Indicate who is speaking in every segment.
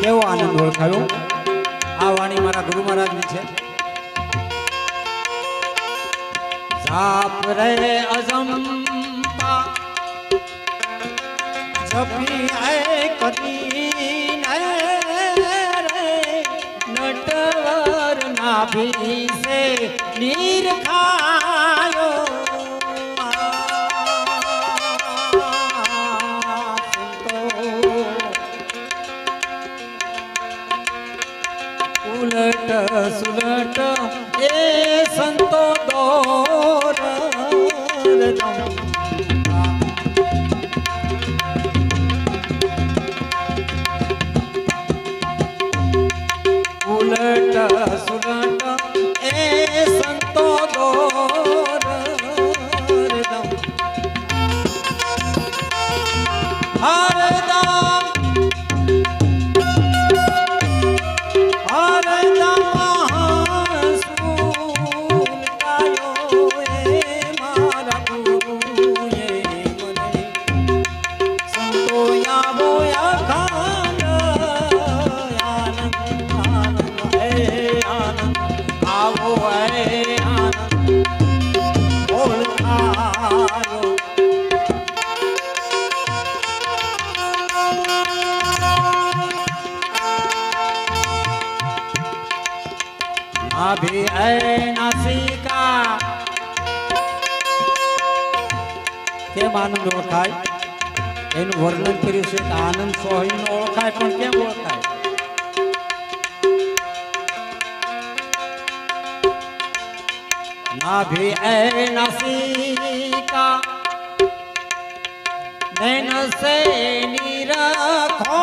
Speaker 1: કેવો આનંદ ઓળખાયો? આ વાણી મારા ગુરુ મહારાજની છે. જાપ રે અજમ જપી આય કદી નટવર નાભી સે નીર અભી એ નાસિકા કેમ આનંદ ઓળખાય એનું વર્ણન કર્યું છે કે આનંદ સોહીનો ઓળખાય પણ કેમ ઓળખાય નાભી એ નાસિકા નૈન સે નિરખો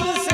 Speaker 1: Come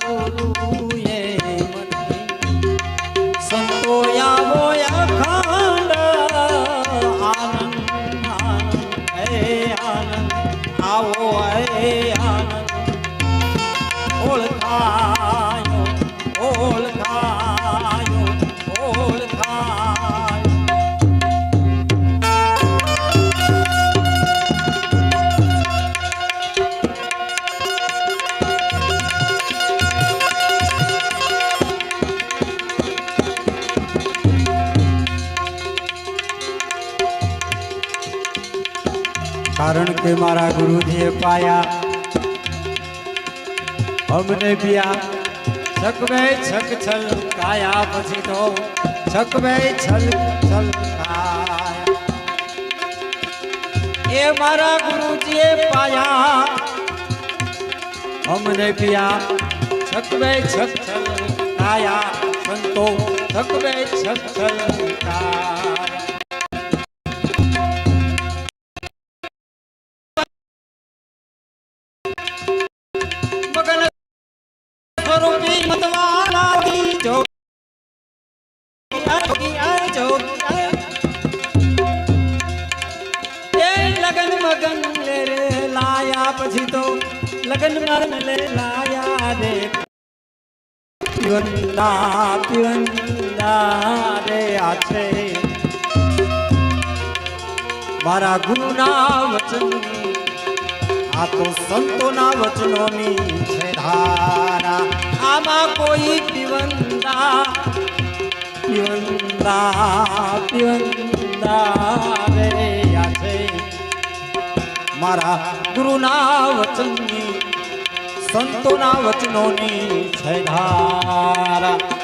Speaker 1: গুরু કારણ કે મારા ગુરુજીએ પાયા. અમને પિયા છકવે છક છલ કાયા પછી તો છકવે છલ છલ કાયા. એ મારા ગુરુજીએ પાયા. અમને પિયા છકવે છક છલ કાયા. સંતો છકવે છક છલ કાયા. પીવંદા રે આ છે મારા ગુરુના વચનની, આ તો સંતોના વચનોની છે ધારા આમાં કોઈ પીવંદા પીવંદા પીવંદા રે છે મારા ગુરુના વચનની સંતોના વચનોની છે ધારા.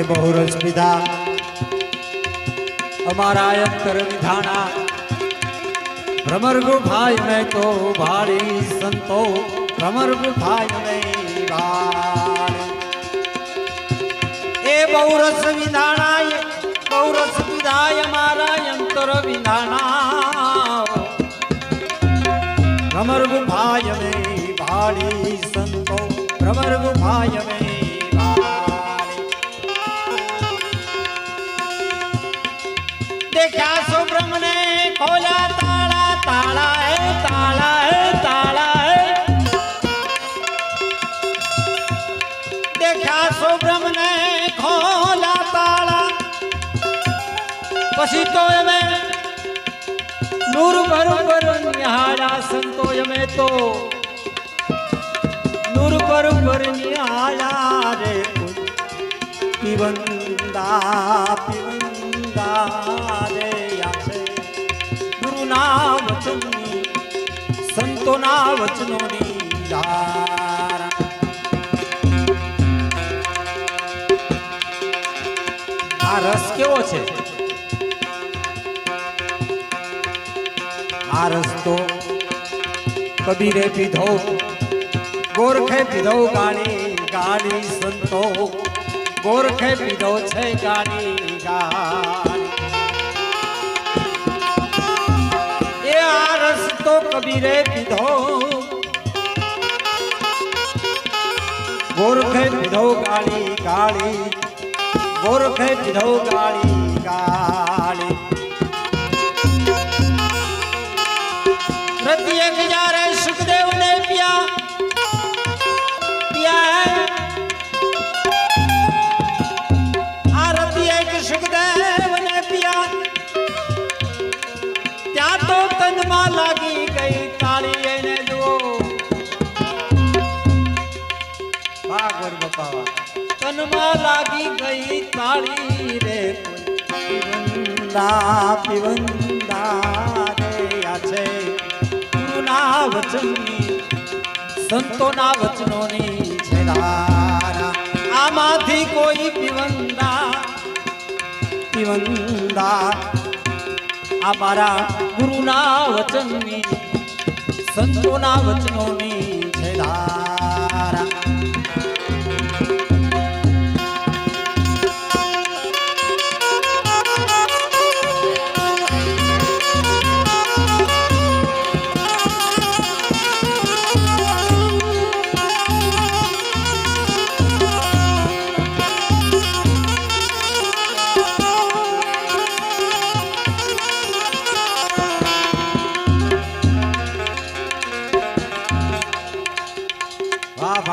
Speaker 1: કારણ કે બહુ રસ પીધા અમારા અંતર વિધાના ભ્રમર ગુફાય મેં તો ભારી સંતો ભ્રમર ગુફાય નહીં ભારી એ બહુરસ વિધાના બહુરસ બહુ રસ વિધાય અમારા અંતર વિધાના ભ્રમર ગુફાય મેં ભાળી સંતો ભ્રમર ગુફાય મેં પછી તો અમે નૂર બરોબર નિહાળ્યા સંતો અમે તો નૂર બરોબર નિહાળ્યા રે પીવંદા પીવંદા. આ રસ કેવો છે? આ રસ તો કબીરે પીધો, ગોરખે પીધો ગાડી ગાડી સંતો, ગોરખે પીધો છે ગાડી ગાડી કબીરે પીધો ગોરખે પીધો ગાડી ગાડી ગોરખે પીધો ગાડી ગાડી પીવંદા પીવંદા રે છે સંતોના વચનોની આમાંથી કોઈ પીવંદા પીવંદા આ મારા ગુરુના વચનની, સંતોના વચનોની છે ધારા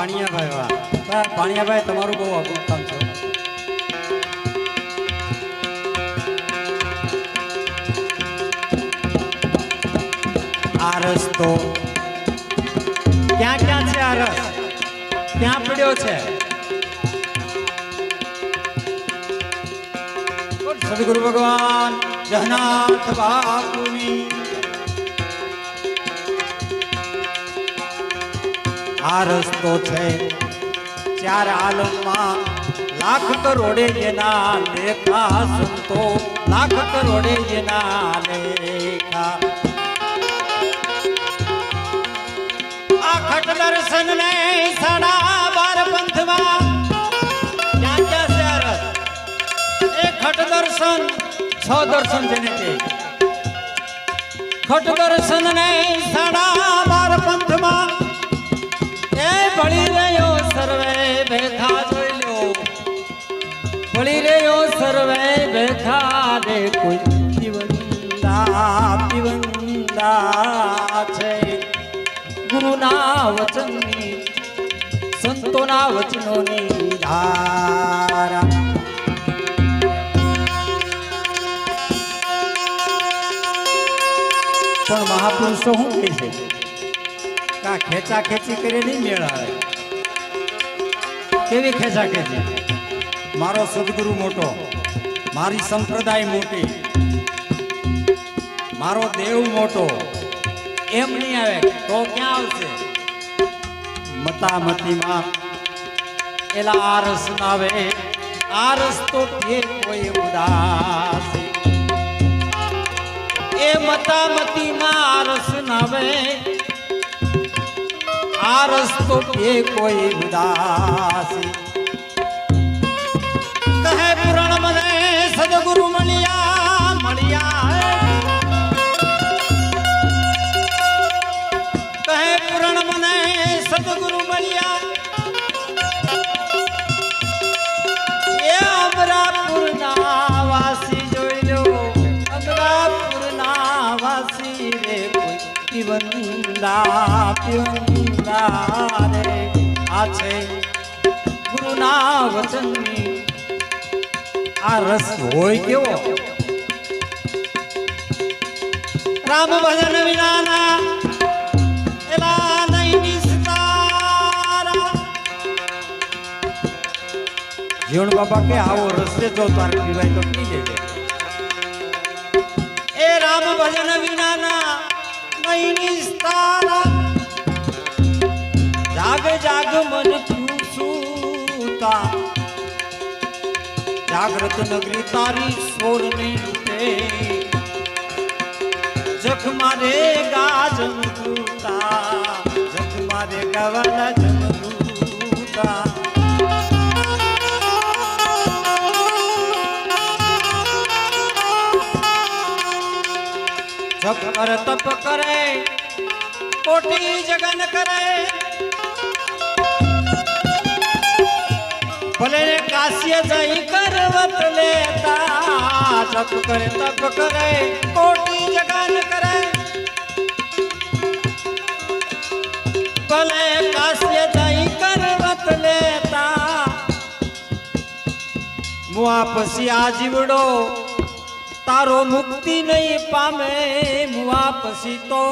Speaker 1: ભાણિયાભાઈ તમારું બહુ અઘરું કામ છે. આ રસ્તો ક્યાં ક્યાં છે આ રસ? ક્યાં પડ્યો છે? સદગુરુ ભગવાન જગન્નાથ બાપુની આ રસ્તો છે. ચાર આલમમાં લાખ કરોડે એના લેખા સંતો. લાખ કરોડે એના લેખા. આ ખટ દર્શન ને સાડા બાર એ ખટ દર્શન, છ દર્શન જેને કે ખટ દર્શન ને સાડા બાર પંથમાં બેઠા કોઈ જીવંદા પીવંદા છે. ગુરુના વચનની, સંતોના વચનોની ધારા. પણ મહાપુરુષો શું કહે છે? કા ખેંચા ખેંચી કરી નહીં મેળ આવે કેવી ખેંચા ખેંચી? મારો સદગુરુ મોટો. મારી સંપ્રદાય મોટી. મારો દેવ મોટો. એમ નહીં આવે તો ક્યાં આવશે? મતામતીમાં એલા આરસ નાવે આરસ તો કે કોઈ ઉદાસ. એ મતામતીમાં આરસ નાવે આરસ તો કે કોઈ ઉદાસ. કહે પુરાણ મને સદગુરુ મળ્યા મળ્યા કહે પુરાણ મને સદગુરુ મળ્યા એ અમરાપુરના વાસી જોઈ લો અમરાપુરના વાસી રે કોઈ ગુરુના વચનની આ રસ હોય કેવો? રામ ભજન વિનાના, એલા જીવણ બાબા કે આવો રસ્તે જો તારે પીવાય તો પી લેજે. એ રામ ભજન વિનાના નહીં નિસ્તારા જાગ જાગ મન તું સૂતા જાગ્રત નગરી તારી સોર ને લૂટે જખ મારે ગાજમ દૂતા જખ મારે ગવાલા જમ દૂતા જપ કર તપ કરે, કોટી જગન કરે. ભલે કાશ્ય જઈ કરવત લેતા, જપ કરે, તપ કરે, કોટી જગન કરે. ભલે કાશ્ય જઈ કરવત લેતા મુઆ પછી આ જીવડો તારો મુક્તિ નહીં પામે મુઆ પછી તો